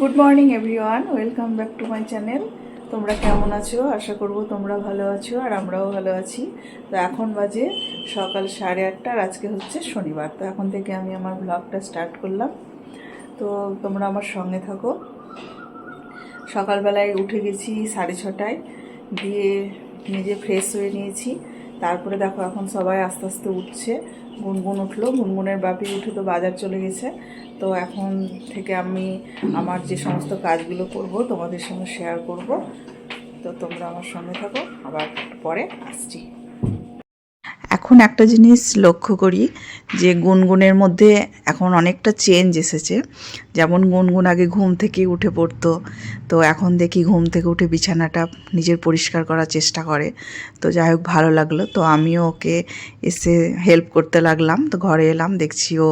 Good morning everyone welcome back to my channel তোমরা কেমন আছো? আশা করব তোমরা ভালো আছো আর আমরাও ভালো আছি। তো এখন বাজে সকাল সাড়ে আটটা আর আজকে হচ্ছে শনিবার। তো এখন থেকে আমি আমার ব্লগটা স্টার্ট করলাম। তো তোমরা আমার সঙ্গে থাকো। সকালবেলায় উঠে গেছি সাড়ে ছটায়, দিয়ে নিজে ফ্রেশ হয়ে নিয়েছি। তারপরে দেখো এখন সবাই আস্তে আস্তে উঠছে। গুনগুন উঠল। গুনগুনের বাপি উঠে তো বাজার চলে গেছে। তো এখন থেকে আমি আমার যে সমস্ত কাজগুলো করব, তোমাদের সঙ্গে শেয়ার করব। তো তোমরা আমার সঙ্গে থাকো। আবার পরে আসছি। এখন একটা জিনিস লক্ষ্য করি যে গুনগুনের মধ্যে এখন অনেকটা চেঞ্জ এসেছে। যেমন গুনগুন আগে ঘুম থেকে উঠে পড়তো, তো এখন দেখি ঘুম থেকে উঠে বিছানাটা নিজের পরিষ্কার করার চেষ্টা করে। তো যাই হোক, ভালো লাগল। তো আমিও ওকে এসে হেল্প করতে লাগলাম। তো ঘরে এলাম, দেখছি ও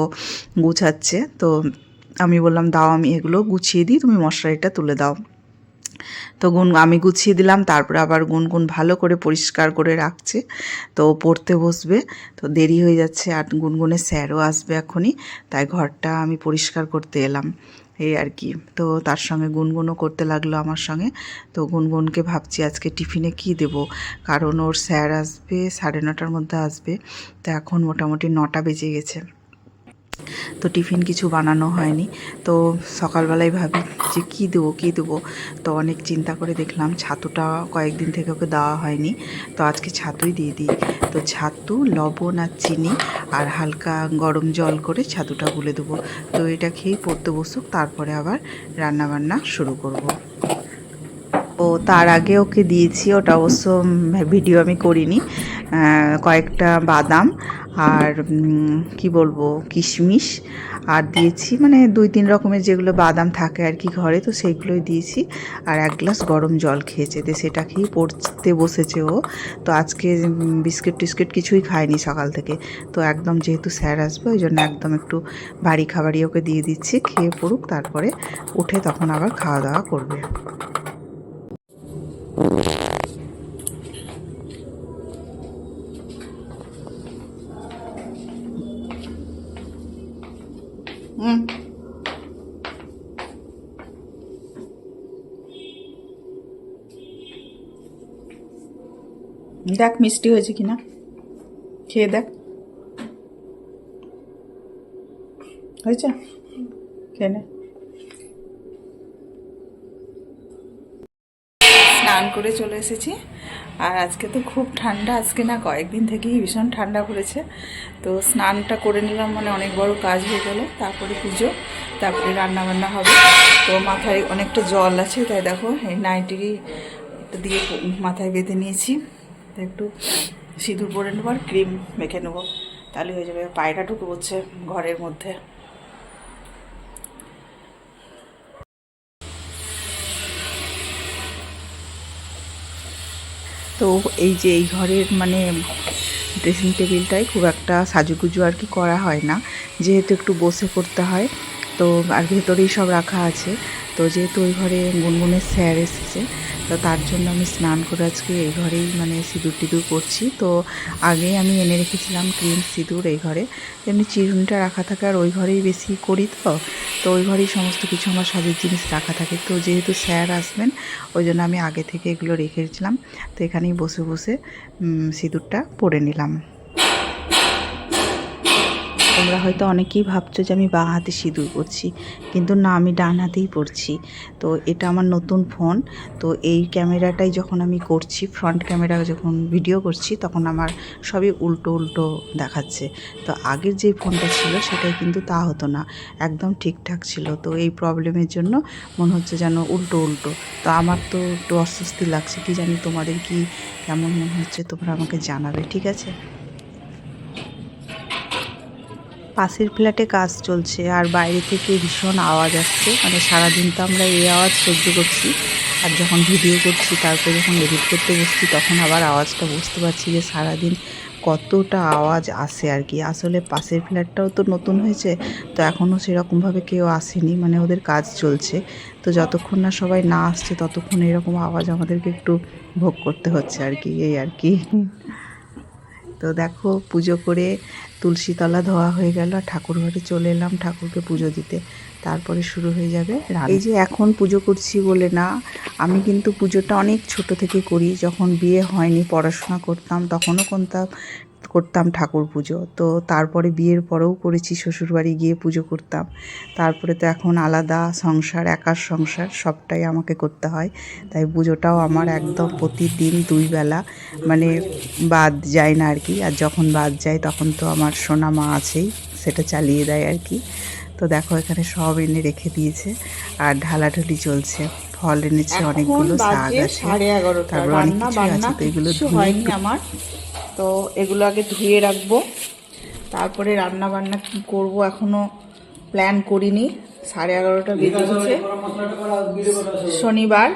গুছাচ্ছে। তো আমি বললাম, দাও আমি এগুলো গুছিয়ে দিই, তুমি মশারিটা তুলে দাও। তো গুন আমি গুছিয়ে দিলাম, তারপরে আবার গুনগুন ভালো করে পরিষ্কার করে রাখছে। তো পড়তে বসবে, তো দেরি হয়ে যাচ্ছে আর গুনগুনের স্যারও আসবে এখনই, তাই ঘরটা আমি পরিষ্কার করতে এলাম। এই আর কি, তো তার সঙ্গে গুনগুনও করতে লাগল আমার সঙ্গে। তো গুনগুনকে ভাবছি আজকে টিফিনে কি দেব, কারণ ওর স্যার আসবে, সাড়ে নটার মধ্যে আসবে, তো এখন মোটামুটি নটা বেজে গেছে। তো টিফিন কিছু বানানো হয়নি। তো সকালবেলায় ভাবি যে কী দেবো কী দেবো? তো অনেক চিন্তা করে দেখলাম ছাতুটা কয়েকদিন থেকে ওকে দেওয়া হয়নি। তো আজকে ছাতুই দিয়ে দিই। তো ছাতু, লবণ আর চিনি আর হালকা গরম জল করে ছাতুটা গুলে দেবো। তো এটা খেয়েই পড়তে বসুক, তারপরে আবার রান্নাবান্না শুরু করব। ও তার আগে ওকে দিয়েছি, ওটা অবশ্য ভিডিও আমি করিনি। কয়েকটা বাদাম আর কি বলব, কিশমিশ। আর দিয়েছি মানে দুই তিন রকমের যেগুলো বাদাম থাকে আর কি ঘরে, তো সেইগুলোই দিয়েছি। আর এক গ্লাস গরম জল খেয়েছে তো সেটা খেয়ে পড়তে বসেছে ও। তো আজকে বিস্কিট টিস্কিট কিছুই খায়নি সকাল থেকে। তো একদম যেহেতু স্যার আসবে, ওই জন্য একদম একটু ভারী খাবারই ওকে দিয়ে দিচ্ছি। খেয়ে পড়ুক, তারপরে উঠে তখন আবার খাওয়া দাওয়া করবে। দেখ মিষ্টি হয়েছে কিনা। খেয়ে দেখ। হয়েছে? খেয়ে নে। স্নান করে চলে এসেছি। আর আজকে তো খুব ঠান্ডা। আজকে না কয়েকদিন থেকেই ভীষণ ঠান্ডা পড়েছে। তো স্নানটা করে নিলাম মানে অনেক বড় কাজ হয়ে গেলো। তারপরে পুজো, তারপরে রান্না বান্না হবে। তো মাথায় অনেকটা জল আছে, তাই দেখো এই নাইটি দিয়ে মাথায় বেঁধে নিয়েছি। তো একটু সিঁদুর পরে নেব আর ক্রিম মেখে নেব। তাহলে হয়ে যাবে, পায়রা ঢুকে পড়ছে ঘরের মধ্যে। তো এই যে এই ঘরের মানে ড্রেসিং টেবিলটাই খুব একটা সাজুগুজু আর কি করা হয় না। যেহেতু একটু বসে করতে হয়, তো আর ভেতরেই সব রাখা আছে। তো যেহেতু ওই ঘরে গুনগুনের স্যার এসেছে, তো তার জন্য আমি স্নান করে আজকে এই ঘরেই মানে সিঁদুর টিঁদুর করছি। তো আগেই আমি এনে রেখেছিলাম ক্রিম সিঁদুর এই ঘরে। এমনি চিরুনিটা রাখা থাকে আর ওই ঘরেই বেশি করি তো। তো ওই ঘরেই সমস্ত কিছু আমার সাজের জিনিস রাখা থাকে। তো যেহেতু স্যার আসবেন, ওই জন্য আমি আগে থেকে এগুলো রেখেছিলাম। তো এখানেই বসে বসে সিঁদুরটা পরে নিলাম। তোমরা হয়তো অনেকেই ভাবছ যে আমি বাঁ হাতে সিঁদুর করছি কিন্তু না, আমি ডান হাতেই পড়ছি তো এটা আমার নতুন ফোন, তো এই ক্যামেরাটাই যখন আমি করছি, ফ্রন্ট ক্যামেরা যখন ভিডিও করছি, তখন আমার সবই উল্টো উল্টো দেখাচ্ছে। তো আগের যে ফোনটা ছিল, সেটাই কিন্তু তা হতো না। একদম ঠিকঠাক ছিল। তো এই প্রবলেমের জন্য মনে হচ্ছে যেন উল্টো উল্টো। তো আমার তো একটু অস্বস্তি লাগছে, কি জানি তোমাদের কি কেমন মনে হচ্ছে, তোমরা আমাকে জানাবে, ঠিক আছে? পাশের ফ্ল্যাটে কাজ চলছে আর বাইরে থেকে ভীষণ আওয়াজ আসছে। মানে সারাদিন তো আমরা এই আওয়াজ সহ্য করছি। আর যখন ভিডিও করছি, তারপরে যখন এডিট করতে বসছি, তখন আবার আওয়াজটা বুঝতে পারছি যে সারাদিন কতটা আওয়াজ আসে আর কি। আসলে পাশের ফ্ল্যাটটাও তো নতুন হয়েছে, তো এখনও সেরকমভাবে কেউ আসেনি। মানে ওদের কাজ চলছে। তো যতক্ষণ না সবাই না আসছে, ততক্ষণ এরকম আওয়াজ আমাদেরকে একটু ভোগ করতে হচ্ছে আর কি, এই আর কি। তো দেখো, পুজো করে তুলসীতলা ধোয়া হয়ে গেল, আর ঠাকুর ঘরে চলে এলাম ঠাকুরকে পুজো দিতে। তারপরে শুরু হয়ে যাবে। এই যে এখন পুজো করছি বলে না, আমি কিন্তু পুজোটা অনেক ছোট থেকে করি। যখন বিয়ে হয়নি, পড়াশোনা করতাম, তখনও করতাম। করতাম ঠাকুর পুজো। তো তারপরে বিয়ের পরেও করেছি শ্বশুরবাড়ি গিয়ে পুজো করতাম। তারপরে তো এখন আলাদা সংসার একার সংসার সবটাই আমাকে করতে হয়। তাই পুজোটাও আমার একদম প্রতিদিন দুই বেলা মানে বাদ যায় না আর কি। আর যখন বাদ যায় তখন তো আমার সোনা মা আছেই সেটা চালিয়ে দেয় আর কি। তো দেখো এখানে সব এনে রেখে দিয়েছে আর ঢালাঢুলি চলছে। ফল এনেছে অনেকগুলো শাক আছে। তারপর অনেক কিছু আছে তো এগুলো ধুয়ে আমার। তো এগুলো আগে ধুয়ে রাখব। তারপরে রান্না বান্না কি করব এখনও প্ল্যান করিনি। সাড়ে এগারোটা বেজে গেছে শনিবার।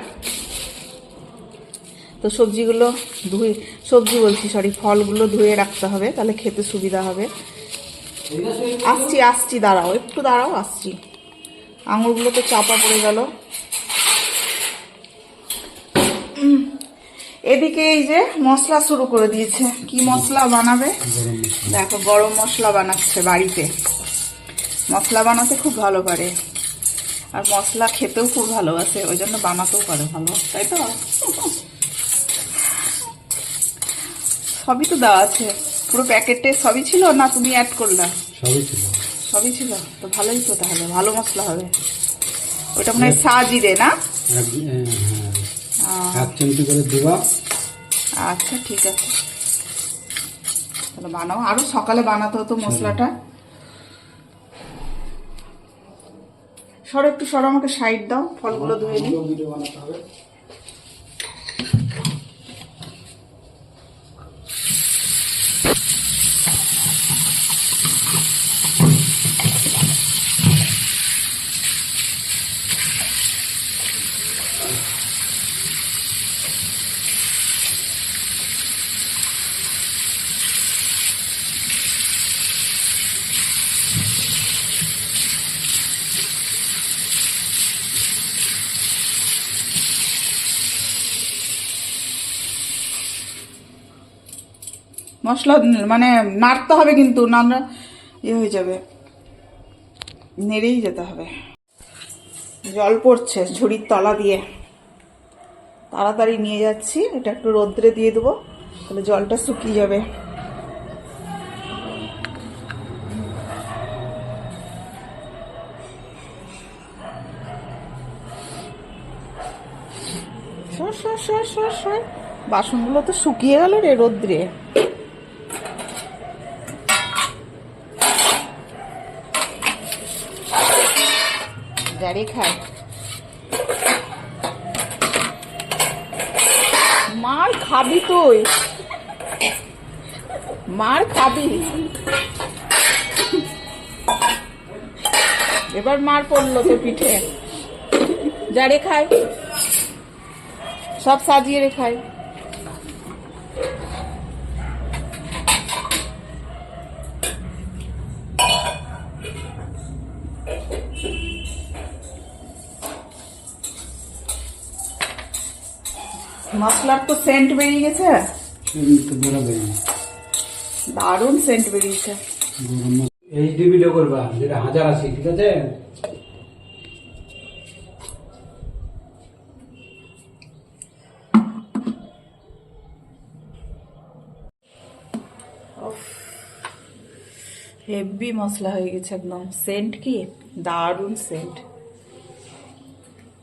তো সবজিগুলো ধুয়ে সবজি বলছি সরি ফলগুলো ধুয়ে রাখতে হবে তাহলে খেতে সুবিধা হবে। আসছি আসছি দাঁড়াও একটু দাঁড়াও আসছি। আঙুরগুলো তো চাপা পড়ে গেল। এদিকে এই যে মশলা শুরু করে দিয়েছে। কি মশলা বানাবে? দেখো গরম মশলা বানাচ্ছে বাড়িতে। মশলা বানাতে খুব ভালো পারে। আর মশলা খেতেও খুব ভালোবাসে ওই জন্য বানাতেও পারে ভালো তাই তো? সবই তো দেওয়া আছে। পুরো প্যাকেটে সবই ছিল না তুমি অ্যাড করলা? সবই ছিল। সবই ছিল? তো ভালোই তো তাহলে ভালো মশলা হবে। ওটা মনে হয় সাজিরে না? এক চামচি চিমটি করে দেবা আচ্ছা ঠিক আছে। তাহলে বানাও। আরও সকালে বানাতে হতো মশলাটা। সর একটু সর আমাকে সাইড দাও। ফলগুলো ধুয়ে নিই। মশলা মানে নাড়তে হবে কিন্তু, না ইয়ে হয়ে যাবে। নেড়েই যেতে হবে। জল পড়ছে ঝুড়ির তলা দিয়ে। তাড়াতাড়ি নিয়ে যাচ্ছি, এটা একটু রোদ্রে দিয়ে দেবো, তাহলে জলটা শুকিয়ে যাবে। বাসনগুলো তো শুকিয়ে গেল রে রোদ্রে। যারে খায়। মার খাবি তুই। মার খাবি। এবার মার পড়ল তো পিঠে। যা রে খায়। সব সাজিয়ে রেখায় মশলার তো সেন্ট বেরিয়ে গেছে। দারুণ সেন্ট বেরিয়েছে এইচডি ভিডিও করবা যেটা হাজার আশি ঠিক আছে? হেভি মশলা হয়ে গেছে একদম। সেন্ট কি? দারুণ সেন্ট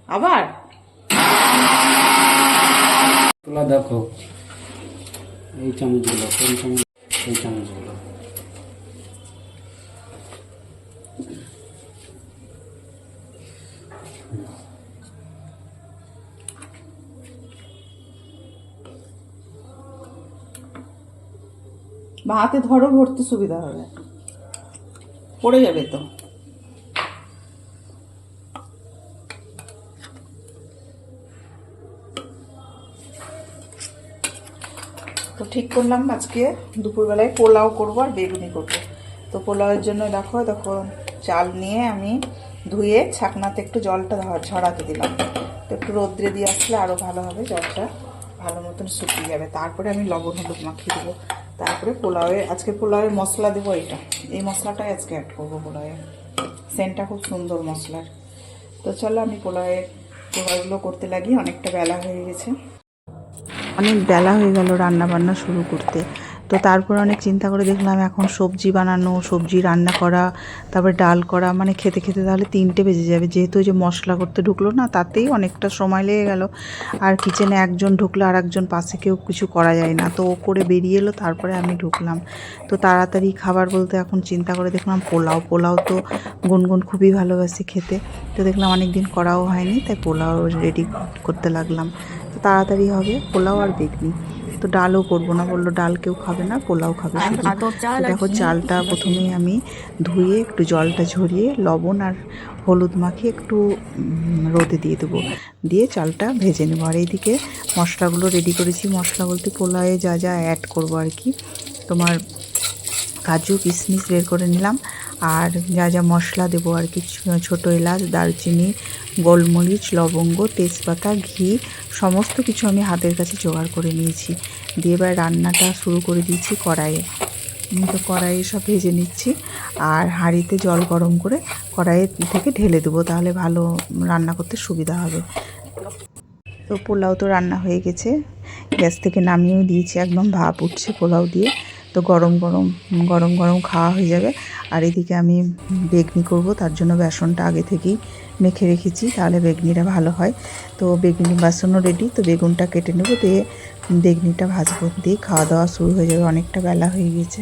আবার? তোলা দেখো। এই চামচগুলো, কোন চামচ, এই চামচগুলো। বা হাতে ধরো ভরতে সুবিধা হবে। পড়ে যাবে তো তো ঠিক করলাম আজকে। দুপুরবেলায় পোলাও করব আর বেগুনি করব। তো পোলাওয়ের জন্য দেখো দেখো, চাল নিয়ে আমি ধুয়ে ছাকনাতে একটু জলটা ঝরাতে দিলাম। তো একটু রোদ্রে দিয়ে আসলে আরও ভালো হবে, জলটা ভালো মতন শুকিয়ে যাবে। তারপরে আমি লবণ হলুদ মাখিয়ে দেবো। তারপরে পোলাওয়ে, আজকে পোলাওয়ে মশলা দেবো এটা। এই মশলাটাই আজকে অ্যাড করব পোলাওয়ে। সেন্টটা খুব সুন্দর মশলার। তো চলো আমি পোলাওয়ের পোলাওগুলো করতে লাগি, অনেকটা বেলা হয়ে গেছে। অনেক বেলা হয়ে গেল রান্না বান্না শুরু করতে। তো তারপর অনেক চিন্তা করে দেখলাম এখন সবজি বানানো, সবজি রান্না করা, তারপরে ডাল করা মানে খেতে খেতে তাহলে তিনটে বেজে যাবে। যেহেতু যে মশলা করতে ঢুকলো না, তাতেই অনেকটা সময় লেগে গেল। আর কিচেনে একজন ঢুকলো আর একজন পাশে কেউ কিছু করা যায় না। তো ও করে বেরিয়ে এলো, তারপরে আমি ঢুকলাম। তো তাড়াতাড়ি খাবার বলতে এখন চিন্তা করে দেখলাম পোলাও। পোলাও তো গুনগুন খুবই ভালোবাসি খেতে। তো দেখলাম অনেক দিন করাও হয়নি, তাই পোলাও রেডি করতে লাগলাম। তো তাড়াতাড়ি হবে, পোলাও আর বেগনি। তো ডালও করব না বলল ডাল কেউ খাবে না পোলাও খাবে দেখো চালটা প্রথমেই আমি ধুয়ে একটু জলটা ঝরিয়ে লবণ আর হলুদ মাখিয়ে একটু রোদে দিয়ে দেবো। দিয়ে চালটা ভেজে নেব। আর এইদিকে মশলাগুলো রেডি করেছি। মশলা বলতে পোলাওয়ে যা যা অ্যাড করব আর কি। তোমার কাজু কিশমিশ বের করে নিলাম। আর যা যা মশলা দেবো আর কি ছোটো এলাচ, দারচিনি, গোলমরিচ, লবঙ্গ, তেজপাতা, ঘি, সমস্ত কিছু আমি হাতের কাছে জোগাড় করে নিয়েছি। দিয়ে এবার রান্নাটা শুরু করে দিয়েছি কড়াইয়ে। তো কড়াইয়ে সব ভেজে নিচ্ছি আর হাঁড়িতে জল গরম করে কড়াইয়ে থেকে ঢেলে দেবো, তাহলে ভালো রান্না করতে সুবিধা হবে। তো পোলাও তো রান্না হয়ে গেছে। গ্যাস থেকে নামিয়েও দিয়েছি, একদম ভাপ উঠছে পোলাও দিয়ে। তো গরম গরম গরম গরম খাওয়া হয়ে যাবে। আর এদিকে আমি বেগনি করব, তার জন্য বেসনটা আগে থেকেই মেখে রেখেছি, তাহলে বেগনিটা ভালো হয়। তো বেগনি বাসনও রেডি তো বেগুনটা কেটে নেব, দিয়ে বেগনিটা ভাজবো, দিয়ে খাওয়া দাওয়া শুরু হয়ে যাবে, অনেকটা বেলা হয়ে গেছে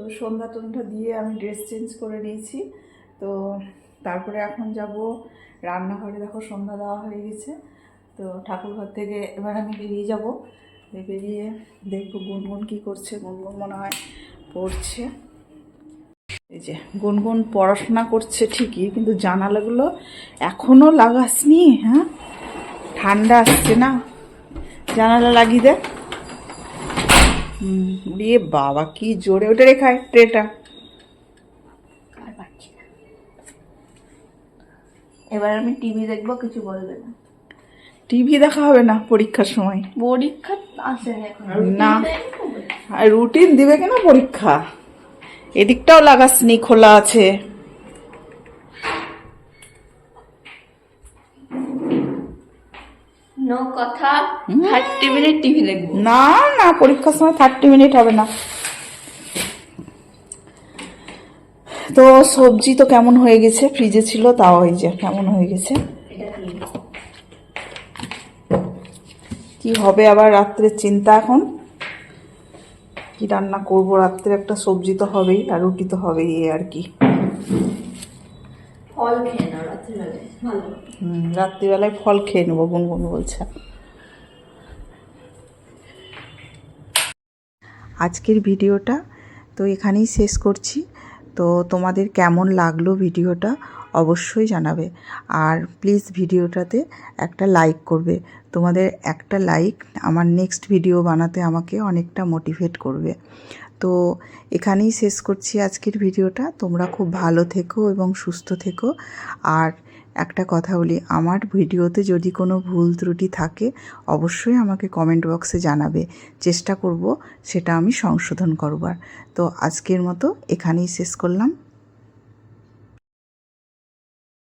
তো সন্ধ্যা টন্ধ্যা দিয়ে আমি ড্রেস চেঞ্জ করে নিয়েছি। তো তারপরে এখন যাব রান্নাঘরে। দেখো সন্ধ্যা দেওয়া হয়ে গেছে। তো ঠাকুরঘর থেকে এবার আমি বেরিয়ে যাব। বেরিয়ে দেখব গুনগুন কী করছে। গুনগুন মনে হয় পড়ছে। এই যে গুনগুন পড়াশোনা করছে ঠিকই, কিন্তু জানালাগুলো এখনও লাগাসনি হ্যাঁ? ঠান্ডা আসছে না। জানালা লাগিয়ে দেয় উড়িয়ে বাবা কি জোরে ওটা রেখায় ট্রেটা এবার আমি টিভি দেখব কিছু বলবে না। টিভি দেখা হবে না পরীক্ষার সময়। পরীক্ষা আসেনি না আর রুটিন দিবে কেন পরীক্ষা? এদিকটাও লাগাসনি খোলা আছে। নো কথা থার্টি মিনিট টিভি দেখব। না না পরীক্ষার সময় থার্টি মিনিট হবে না। তো সবজি তো কেমন হয়ে গেছে? ফ্রিজে ছিল তাও এই যে কেমন হয়ে গেছে? কি? হবে আবার রাত্রের চিন্তা এখন? কি রান্না করব? রাত্রে একটা সবজি তো হবেই আর রুটি তো হবেই এই আর কি। ফল খেয়ে নাও রাত্রিবেলায় ভালো। রাত্রিবেলায় ফল খেয়ে নেব, গুনগুন বলছে। আজকের ভিডিওটা তো এখানেই শেষ করছি। তো তোমাদের কেমন লাগল ভিডিওটা অবশ্যই জানাবে। আর প্লিজ ভিডিওটাতে একটা লাইক করবে। তোমাদের একটা লাইক আমার নেক্সট ভিডিও বানাতে আমাকে অনেকটা মোটিভেট করবে। তো এখানেই শেষ করছি আজকের ভিডিওটা। তোমরা খুব ভালো থেকো এবং সুস্থ থেকো। আর একটা কথা বলি, আমার ভিডিওতে যদি কোনো ভুল ত্রুটি থাকে, অবশ্যই আমাকে কমেন্ট বক্সে জানাবে। চেষ্টা করব সেটা আমি সংশোধন করবার। তো আজকের মতো এখানেই শেষ করলাম।